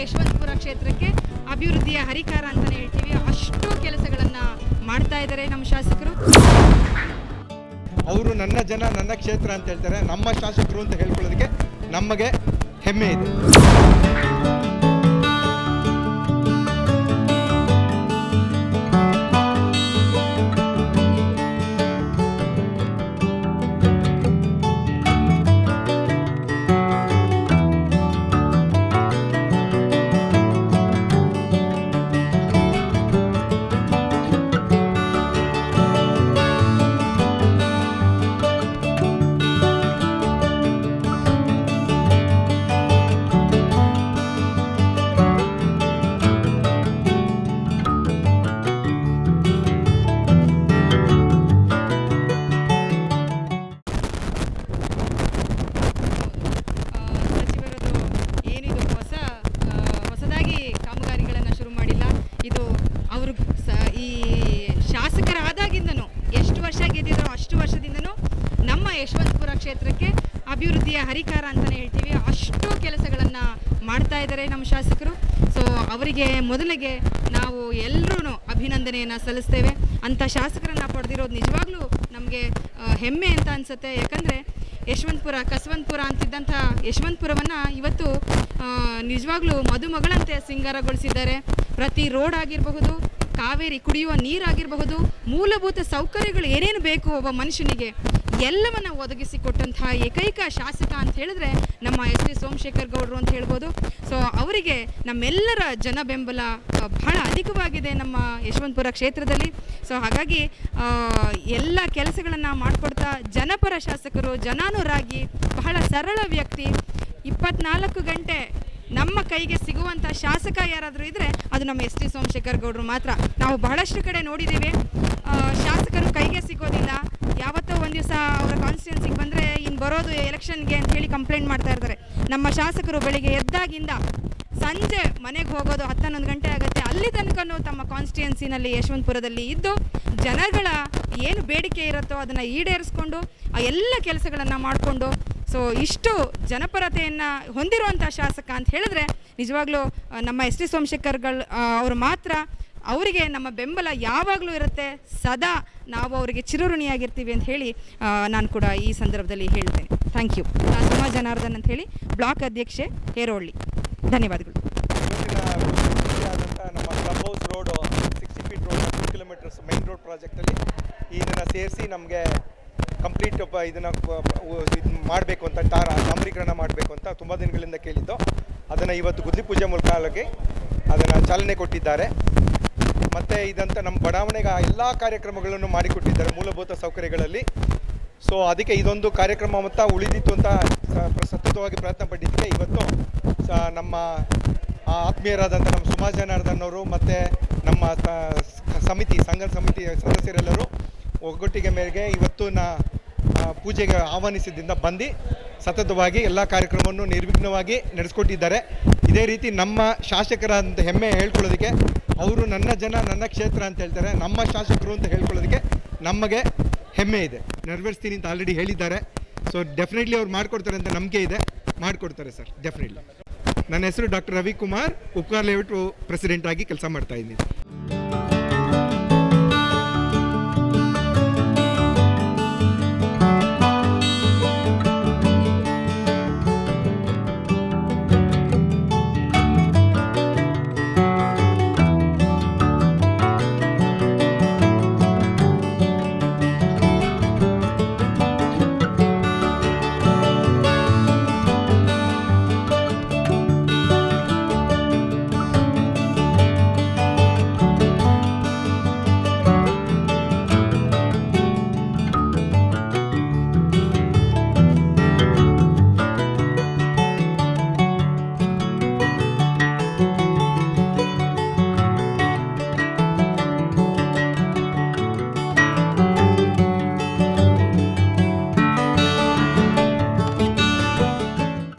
ಯಶವಂತಪುರ ಕ್ಷೇತ್ರಕ್ಕೆ ಅಭಿವೃದ್ಧಿಯ ಹರಿಕಾರ ಅಂತಲೇ ಹೇಳ್ತೀವಿ. ಅಷ್ಟು ಕೆಲಸಗಳನ್ನು ಮಾಡ್ತಾ ಇದ್ದಾರೆ ನಮ್ಮ ಶಾಸಕರು. ಅವರು ನನ್ನ ಜನ, ನನ್ನ ಕ್ಷೇತ್ರ ಅಂತ ಹೇಳ್ತಾರೆ. ನಮ್ಮ ಶಾಸಕರು ಅಂತ ಹೇಳ್ಕೊಳ್ಳೋದಕ್ಕೆ ನಮಗೆ ಹೆಮ್ಮೆ ಇದೆ. ಅಭಿವೃದ್ಧಿಯ ಹರಿಕಾರ ಅಂತಲೇ ಹೇಳ್ತೀವಿ. ಅಷ್ಟು ಕೆಲಸಗಳನ್ನು ಮಾಡ್ತಾ ಇದ್ದಾರೆ ನಮ್ಮ ಶಾಸಕರು. ಸೊ ಅವರಿಗೆ ಮೊದಲಿಗೆ ನಾವು ಎಲ್ಲರೂ ಅಭಿನಂದನೆಯನ್ನು ಸಲ್ಲಿಸ್ತೇವೆ. ಅಂಥ ಶಾಸಕರನ್ನು ಪಡೆದಿರೋದು ನಿಜವಾಗ್ಲೂ ನಮಗೆ ಹೆಮ್ಮೆ ಅಂತ ಅನಿಸುತ್ತೆ. ಯಾಕಂದರೆ ಯಶವಂತಪುರ, ಕಸವಂತಪುರ ಅಂತಿದ್ದಂಥ ಯಶವಂತಪುರವನ್ನು ಇವತ್ತು ನಿಜವಾಗ್ಲೂ ಮದುಮಗಳಂತೆ ಸಿಂಗಾರಗೊಳಿಸಿದ್ದಾರೆ. ಪ್ರತಿ ರೋಡ್ ಆಗಿರಬಹುದು, ಕಾವೇರಿ ಕುಡಿಯುವ ನೀರಾಗಿರಬಹುದು ಮೂಲಭೂತ ಸೌಕರ್ಯಗಳು ಏನೇನು ಬೇಕು ಒಬ್ಬ ಮನುಷ್ಯನಿಗೆ ಎಲ್ಲವನ್ನ ಒದಗಿಸಿಕೊಟ್ಟಂತಹ ಏಕೈಕ ಶಾಸಕ ಅಂತ ಹೇಳಿದ್ರೆ ನಮ್ಮ ಎಸ್ ಟಿ ಸೋಮಶೇಖರ್ ಗೌಡರು ಅಂತ ಹೇಳ್ಬೋದು. ಸೊ ಅವರಿಗೆ ನಮ್ಮೆಲ್ಲರ ಜನ ಬೆಂಬಲ ಬಹಳ ಅಧಿಕವಾಗಿದೆ ನಮ್ಮ ಯಶವಂತಪುರ ಕ್ಷೇತ್ರದಲ್ಲಿ. ಸೊ ಹಾಗಾಗಿ ಎಲ್ಲ ಕೆಲಸಗಳನ್ನು ಮಾಡಿಕೊಡ್ತಾ ಜನಪರ ಶಾಸಕರು, ಜನಾನುರಾಗಿ, ಬಹಳ ಸರಳ ವ್ಯಕ್ತಿ. ಇಪ್ಪತ್ನಾಲ್ಕು ಗಂಟೆ ನಮ್ಮ ಕೈಗೆ ಸಿಗುವಂಥ ಶಾಸಕ ಯಾರಾದರೂ ಇದ್ದರೆ ಅದು ನಮ್ಮ ಎಸ್ ಟಿ ಸೋಮಶೇಖರ್ ಗೌಡರು ಮಾತ್ರ. ನಾವು ಬಹಳಷ್ಟು ಕಡೆ ನೋಡಿದ್ದೀವಿ ಶಾಸಕರು ಕೈಗೆ ಸಿಗೋದಿಲ್ಲ. ಒಂದು ದಿವಸ ಅವರ ಕಾನ್ಸ್ಟಿಟ್ಯೂನ್ಸಿಗೆ ಬಂದರೆ ಇನ್ನು ಬರೋದು ಎಲೆಕ್ಷನ್ಗೆ ಅಂತ ಹೇಳಿ ಕಂಪ್ಲೇಂಟ್ ಮಾಡ್ತಾ ಇರ್ತಾರೆ. ನಮ್ಮ ಶಾಸಕರು ಬೆಳಿಗ್ಗೆ ಎದ್ದಾಗಿಂದ ಸಂಜೆ ಮನೆಗೆ ಹೋಗೋದು ಹತ್ತನ್ನೊಂದು ಗಂಟೆ ಆಗುತ್ತೆ. ಅಲ್ಲಿ ತನಕನೂ ತಮ್ಮ ಕಾನ್ಸ್ಟಿಟ್ಯೂನ್ಸಿನಲ್ಲಿ ಯಶವಂತಪುರದಲ್ಲಿ ಇದ್ದು ಜನಗಳ ಏನು ಬೇಡಿಕೆ ಇರುತ್ತೋ ಅದನ್ನು ಈಡೇರಿಸ್ಕೊಂಡು ಆ ಎಲ್ಲ ಕೆಲಸಗಳನ್ನು ಮಾಡಿಕೊಂಡು, ಸೊ ಇಷ್ಟು ಜನಪರತೆಯನ್ನು ಹೊಂದಿರುವಂಥ ಶಾಸಕ ಅಂತ ಹೇಳಿದ್ರೆ ನಿಜವಾಗ್ಲೂ ನಮ್ಮ ಎಸ್ ಟಿ ಸೋಮಶೇಖರ್ಗಳು ಅವರು ಮಾತ್ರ ಅವರಿಗೆ ನಮ್ಮ ಬೆಂಬಲ ಯಾವಾಗಲೂ ಇರುತ್ತೆ. ಸದಾ ನಾವು ಅವರಿಗೆ ಚಿರಋಣಿಯಾಗಿರ್ತೀವಿ ಅಂತ ಹೇಳಿ ನಾನು ಕೂಡ ಈ ಸಂದರ್ಭದಲ್ಲಿ ಹೇಳ್ತೇನೆ. ಥ್ಯಾಂಕ್ ಯು ಸುಮಾ ಜನಾರ್ದನ್ ಅಂತ ಹೇಳಿ ಬ್ಲಾಕ್ ಅಧ್ಯಕ್ಷೆ ಹೇರೋಳ್ಳಿ. ಧನ್ಯವಾದಗಳು. ನಮ್ಮ ರೋಡು ಕಿಲೋಮೀಟರ್ಸ್ ಮೈನ್ ರೋಡ್ ಪ್ರಾಜೆಕ್ಟಲ್ಲಿ ಸೇರಿಸಿ ನಮಗೆ ಕಂಪ್ಲೀಟ್ ಇದನ್ನು ಇದು ಮಾಡಬೇಕು ಅಂತ ಟಾರ ಡಾಂಬರೀಕರಣ ಮಾಡಬೇಕು ಅಂತ ತುಂಬ ದಿನಗಳಿಂದ ಕೇಳಿದ್ದು. ಅದನ್ನು ಇವತ್ತು ಗುದ್ದಿ ಪೂಜೆ ಮೂಲಕ ಅದನ್ನು ಚಾಲನೆ ಕೊಟ್ಟಿದ್ದಾರೆ. ಮತ್ತು ಇದಂತ ನಮ್ಮ ಬಡಾವಣೆಗೆ ಎಲ್ಲ ಕಾರ್ಯಕ್ರಮಗಳನ್ನು ಮಾಡಿಕೊಟ್ಟಿದ್ದಾರೆ ಮೂಲಭೂತ ಸೌಕರ್ಯಗಳಲ್ಲಿ. ಸೊ ಅದಕ್ಕೆ ಇದೊಂದು ಕಾರ್ಯಕ್ರಮ ಮತ್ತು ಉಳಿದಿತ್ತು ಅಂತ ಸತತವಾಗಿ ಪ್ರಯತ್ನ ಪಟ್ಟಿದ್ದಕ್ಕೆ ಇವತ್ತು ಸ ನಮ್ಮ ಆ ಆತ್ಮೀಯರಾದಂಥ ನಮ್ಮ ಸುಮಾರು ಜನಾರ್ದನ್ ಅವರು ಮತ್ತು ನಮ್ಮ ಸಮಿತಿ ಸಂಘ ಸಮಿತಿ ಸದಸ್ಯರೆಲ್ಲರೂ ಒಗ್ಗಟ್ಟಿಗೆ ಮೇರೆಗೆ ನಾ ಪೂಜೆಗೆ ಆಹ್ವಾನಿಸಿದ್ದರಿಂದ ಬಂದು ಸತತವಾಗಿ ಎಲ್ಲ ಕಾರ್ಯಕ್ರಮವನ್ನು ನಿರ್ವಿಘ್ನವಾಗಿ ನಡೆಸ್ಕೊಟ್ಟಿದ್ದಾರೆ. ಇದೇ ರೀತಿ ನಮ್ಮ ಶಾಸಕರ ಅಂತ ಹೆಮ್ಮೆ ಹೇಳ್ಕೊಳ್ಳೋದಕ್ಕೆ, ಅವರು ನನ್ನ ಜನ, ನನ್ನ ಕ್ಷೇತ್ರ ಅಂತ ಹೇಳ್ತಾರೆ, ನಮ್ಮ ಶಾಸಕರು ಅಂತ ಹೇಳ್ಕೊಳ್ಳೋದಕ್ಕೆ ನಮಗೆ ಹೆಮ್ಮೆ ಇದೆ. ನೆರವೇರಿಸ್ತೀನಿ ಅಂತ ಆಲ್ರೆಡಿ ಹೇಳಿದ್ದಾರೆ. ಸೊ ಡೆಫಿನೆಟ್ಲಿ ಅವ್ರು ಮಾಡಿಕೊಡ್ತಾರೆ ಅಂತ ನಂಬಿಕೆ ಇದೆ. ಮಾಡಿಕೊಡ್ತಾರೆ ಸರ್ ಡೆಫಿನೆಟ್ಲಿ ನನ್ನ ಹೆಸರು doctor Ravikumar Upkar layout president ಆಗಿ ಕೆಲಸ ಮಾಡ್ತಾ ಇದ್ದೀನಿ.